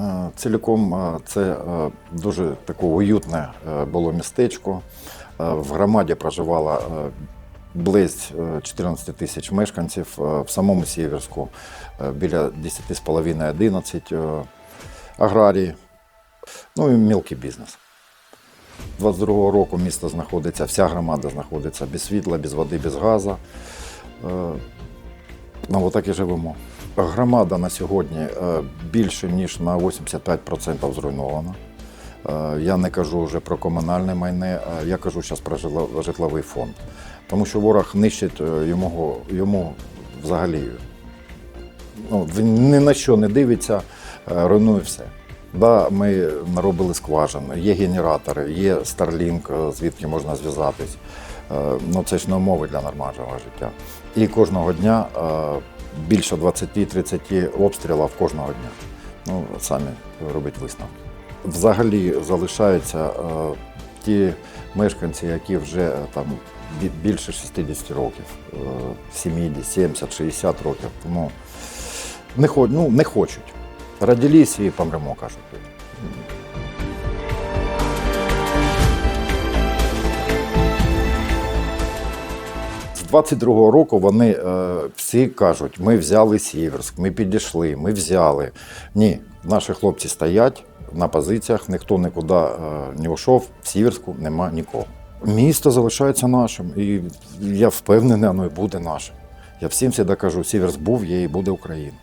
Е, Ціліком е, це е, дуже таке уютне було містечко. В громаді проживало близь е, 14 тисяч мешканців, в самому Сіверську біля 10,5-11 е, аграрії, ну і мілкий бізнес. 22-го року місто знаходиться, вся громада знаходиться без світла, без води, без газу. Ну, отак і живемо. Громада на сьогодні е, більше ніж на 85% зруйнована. Е, Я не кажу вже про комунальне майне, я кажу зараз про житловий фонд. Тому що ворог нищить е, йому, йому взагалі. Ну, він ні на що не дивиться, руйнує все. Да, ми наробили скважин, є генератори, є Starlink, звідки можна зв'язатись. Ну, це ж не умови для нормального життя. І кожного дня більше 20-30 обстрілів кожного дня. Ну, самі робіть висновки. Взагалі залишаються е, ті мешканці, які вже е, там більше 60 років, е, 70, 70, 60 років. Тому не, ну, не хочуть. Родились і помремо, кажуть. З 22-го року вони е, всі кажуть, ми взяли Сіверськ, ми підійшли, ми взяли. Ні, наші хлопці стоять на позиціях, ніхто нікуди е, не йшов, в Сіверську нема нікого. Місто залишається нашим, і я впевнений, воно і буде нашим. Я всім всі кажу, Сіверськ був, є і буде Україна.